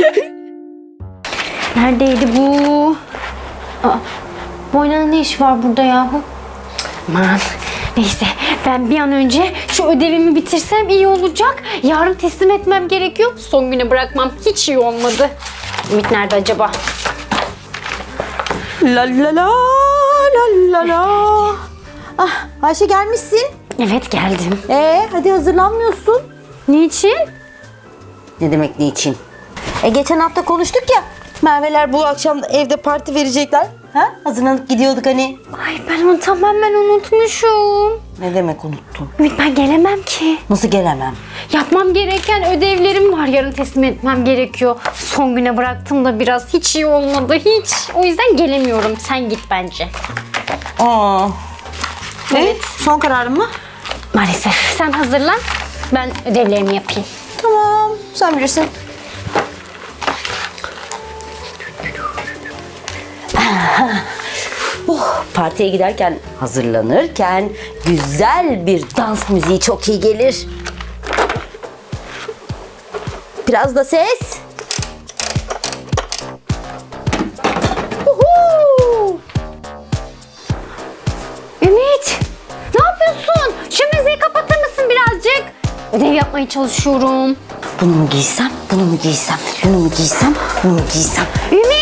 Neredeydi bu? Aa, bu aynanın ne işi var burada yahu? Aman neyse ben bir an önce şu ödevimi bitirsem iyi olacak. Yarın teslim etmem gerekiyor. Son güne bırakmam hiç iyi olmadı. Ümit nerede acaba? La la la la la la. Ah Ayşe gelmişsin. Evet geldim. Ee hadi hazırlanmıyorsun. Niçin? Ne demek niçin? E geçen hafta konuştuk ya. Merveler bu akşam evde parti verecekler. Ha? Hazırlanıp gidiyorduk hani. Ay ben onu tamamen unutmuşum. Ne demek unuttun? Ümit ben gelemem ki. Nasıl gelemem? Yapmam gereken ödevlerim var. Yarın teslim etmem gerekiyor. Son güne bıraktım da biraz hiç iyi olmadı. Hiç. O yüzden gelemiyorum. Sen git bence. Aa. Evet. Son kararın mı? Maalesef. Sen hazırlan. Ben ödevlerimi yapayım. Tamam. Sen bilirsin. Oh, partiye giderken, hazırlanırken güzel bir dans müziği çok iyi gelir. Biraz da ses. Ümit! Ne yapıyorsun? Şu müziği kapatır mısın birazcık? Ödev yapmaya çalışıyorum. Bunu mu giysem, bunu mu giysem, şunu mu giysem, bunu mu giysem. Ümit!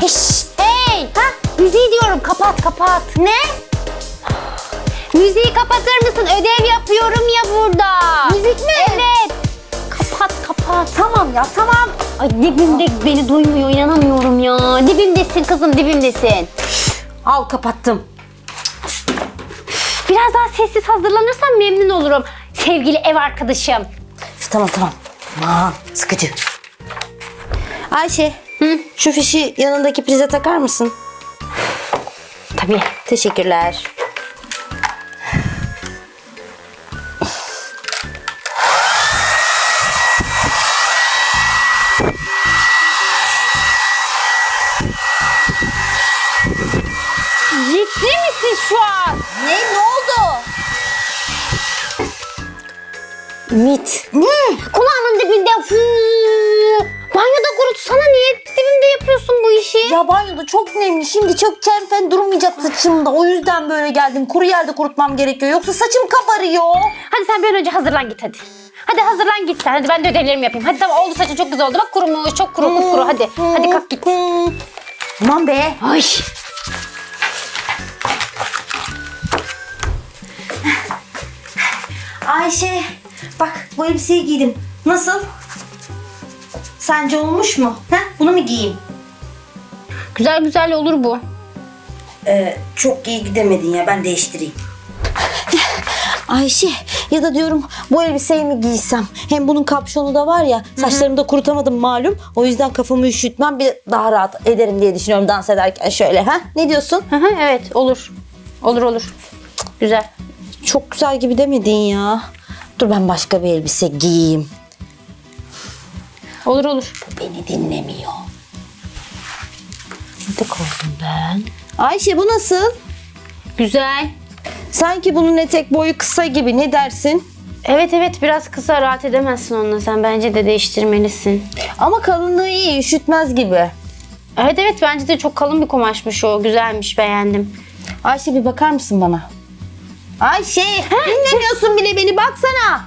Diyorsun? Şşt! Hey! Ha? Müziği diyorum. Kapat kapat. Ne? Müziği kapatır mısın? Ödev yapıyorum ya burada. Müzik mi? Evet. Kapat kapat. Tamam ya tamam. Ay dibimde beni duymuyor inanamıyorum ya. Dibimdesin kızım dibimdesin. Al kapattım. Biraz daha sessiz hazırlanırsan memnun olurum. Sevgili ev arkadaşım. Tamam tamam. Aman sıkıcı. Ayşe. Şu fişi yanındaki prize takar mısın? Tabii. Teşekkürler. Ciddi misin şu an? Ne? Ne oldu? Ümit. Ne? Kulağımın dibinde. Huu. Ya banyoda çok nemli. Şimdi çok çenfen durmayacak saçımda. O yüzden böyle geldim. Kuru yerde kurutmam gerekiyor. Yoksa saçım kabarıyor. Hadi sen bir an önce hazırlan git hadi. Hadi hazırlan git sen. Hadi ben de ödevlerimi yapayım. Hadi tamam oldu saçın çok güzel oldu. Bak kurumuş çok kuru kuru. Hadi. Hadi kalk git. Aman be. Ay. Ayşe bak bu elbiseyi giydim. Nasıl? Sence olmuş mu? Heh, bunu mu giyeyim? Güzel güzel olur bu. Ee, çok iyi gidemedin ya ben değiştireyim. Ayşe ya da diyorum bu elbiseyi mi giysem? Hem bunun kapşonu da var ya saçlarımı da kurutamadım malum. O yüzden kafamı üşütmem bir daha rahat ederim diye düşünüyorum dans ederken şöyle. ha? Ne diyorsun? Hı hı, evet olur. Olur olur. Güzel. Çok güzel gibi demedin ya. Dur ben başka bir elbise giyeyim. Olur olur. Beni dinlemiyor. Sıdık oldum ben. Ayşe bu nasıl? Güzel. Sanki bunun etek boyu kısa gibi ne dersin? Evet evet biraz kısa rahat edemezsin onunla sen. Bence de değiştirmelisin. Ama kalınlığı iyi üşütmez gibi. Evet evet bence de çok kalın bir kumaşmış o. Güzelmiş beğendim. Ayşe bir bakar mısın bana? Ayşe dinlemiyorsun bile beni baksana.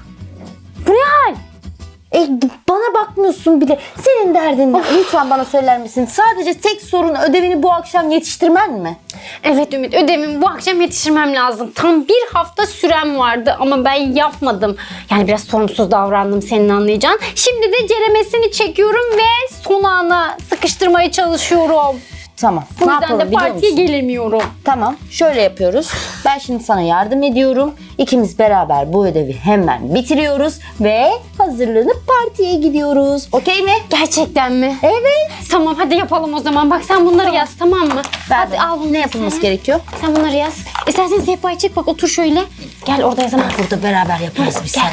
E, bana bakmıyorsun bile. Senin derdin ne? Lütfen bana söyler misin? Sadece tek sorun ödevini bu akşam yetiştirmen mi? Evet Ümit ödevimi bu akşam yetiştirmem lazım. Tam bir hafta sürem vardı ama ben yapmadım. Yani biraz sorumsuz davrandım senin anlayacağın. Şimdi de ceremesini çekiyorum ve son ana sıkıştırmaya çalışıyorum. Tamam. Bu ne yüzden yapalım de biliyor partiye musun? gelemiyorum. Tamam şöyle yapıyoruz. Ben şimdi sana yardım ediyorum. İkimiz beraber bu ödevi hemen bitiriyoruz ve hazırlanıp partiye gidiyoruz. Okey mi? Gerçekten mi? Evet. Tamam hadi yapalım o zaman. Bak sen bunları yaz tamam mı? Ben hadi al bunu ne yapılması sen. gerekiyor? Sen bunları yaz. İstersen sehpayı çek bak otur şöyle. Gel orada yazamam. Burada beraber yaparız biz Gel.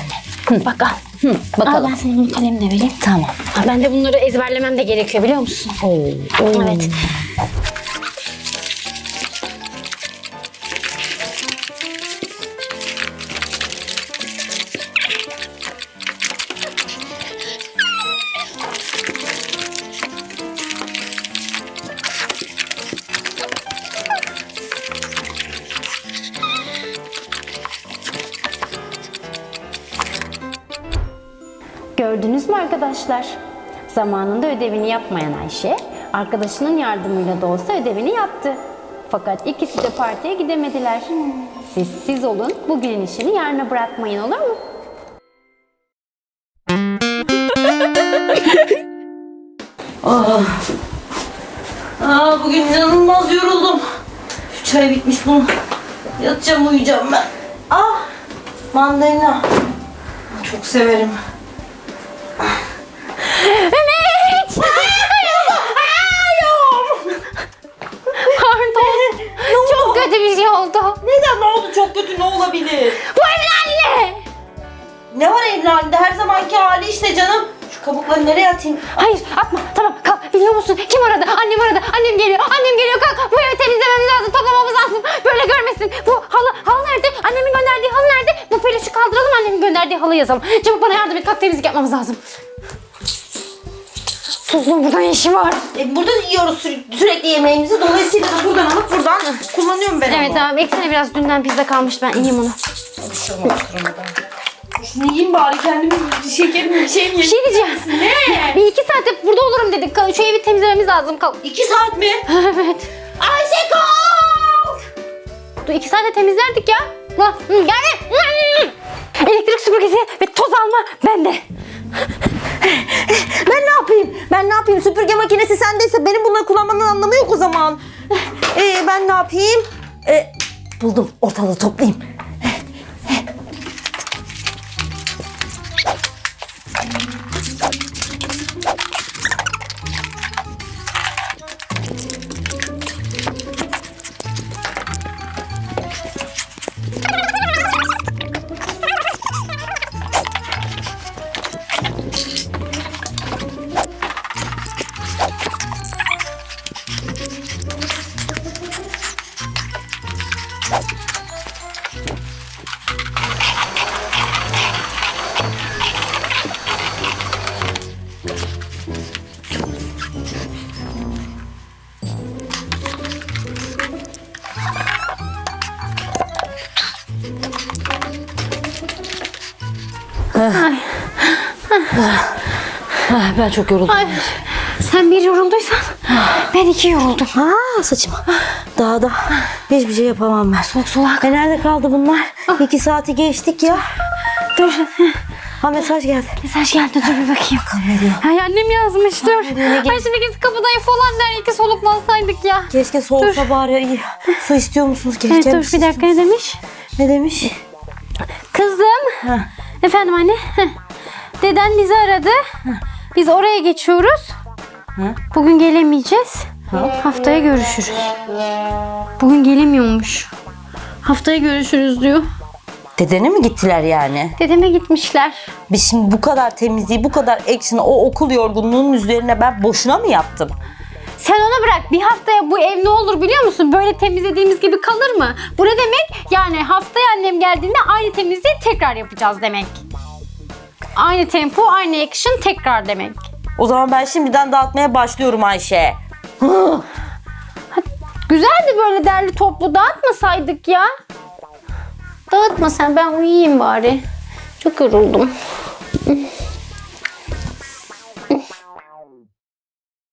seninle. Bak al. Bakalım. Al ben sana bunu kalemle vereyim. Tamam. Ha, ben de bunları ezberlemem de gerekiyor biliyor musun? Oo. Evet. Gördünüz mü arkadaşlar? Zamanında ödevini yapmayan Ayşe, arkadaşının yardımıyla da olsa ödevini yaptı. Fakat ikisi de partiye gidemediler. Siz siz olun, bugünün işini yarına bırakmayın olur mu? Aa, bugün inanılmaz yoruldum. Şu çay bitmiş bunun. Yatacağım uyuyacağım ben. Ah mandalina. Çok severim. Ümit! Pardon. Çok kötü bir şey oldu. Neden? Ne oldu? Çok kötü. Ne olabilir? Bu evlendi. Ne var evin halinde her zamanki hali işte canım. Şu kabukları nereye atayım? Hayır atma. Tamam kalk. Biliyor musun? Kim aradı? Annem aradı. Annem geliyor. Annem geliyor. Kalk. Bu evi temizlememiz lazım. Toplamamız lazım. Böyle görmesin. Bu halı halı nerede? Annemin gönderdiği halı nerede? Bu peluşu kaldıralım. Annemin gönderdiği halı yazalım. Çabuk bana yardım et. Kalk temizlik yapmamız lazım Suzluğun burada ne işi var? E, burada yiyoruz sürekli, sürekli yemeğimizi. Dolayısıyla da buradan alıp buradan kullanıyorum ben Evet onu. tamam eksene biraz dünden pizza kalmıştı ben yiyeyim onu. Şunu yiyeyim bari kendime bir şekerim bir şey mi Bir şey diyeceğim. Ne? Bir iki saate burada olurum dedik. Şu evi temizlememiz lazım kalk. İki saat mi? evet. Ayşe kalk! Dur iki saate temizlerdik ya. Lan, hı, Gel. Elektrik süpürgesi ve toz alma bende. Ben ne yapayım? Ben ne yapayım? Süpürge makinesi sendeyse benim bunları kullanmanın anlamı yok o zaman. Ee, ben ne yapayım? Ee, buldum. Ortalığı toplayayım. Ben çok yoruldum. Ay, sen bir yorulduysan ben iki yoruldum. Aa saçım. Daha da hiçbir şey yapamam ben. Soğuk sulak. E nerede kaldı bunlar? İki saati geçtik ya. Dur. Ha mesaj geldi. Mesaj geldi dur bir bakayım. Ne diyor? Ay annem yazmış dur. Ay şimdi biz kapıdayı falan der iki soluklansaydık ya. Keşke soğusa bari. iyi. Su istiyor musunuz? Keşke Evet dur bir dakika ne demiş? Ne demiş? Kızım. Ha. Efendim anne. Heh. Deden bizi aradı. Biz oraya geçiyoruz. Bugün gelemeyeceğiz. Haftaya görüşürüz. Bugün gelemiyormuş. Haftaya görüşürüz diyor. Dedene mi gittiler yani? Dedeme gitmişler. Biz şimdi bu kadar temizliği, bu kadar action'ı o okul yorgunluğunun üzerine ben boşuna mı yaptım? Sen onu bırak. Bir haftaya bu ev ne olur biliyor musun? Böyle temizlediğimiz gibi kalır mı? Bu ne demek? Yani haftaya annem geldiğinde aynı temizliği tekrar yapacağız demek. Aynı tempo, aynı action tekrar demek. O zaman ben şimdiden dağıtmaya başlıyorum Ayşe. Güzeldi böyle derli toplu dağıtmasaydık ya. Dağıtma sen ben uyuyayım bari. Çok yoruldum.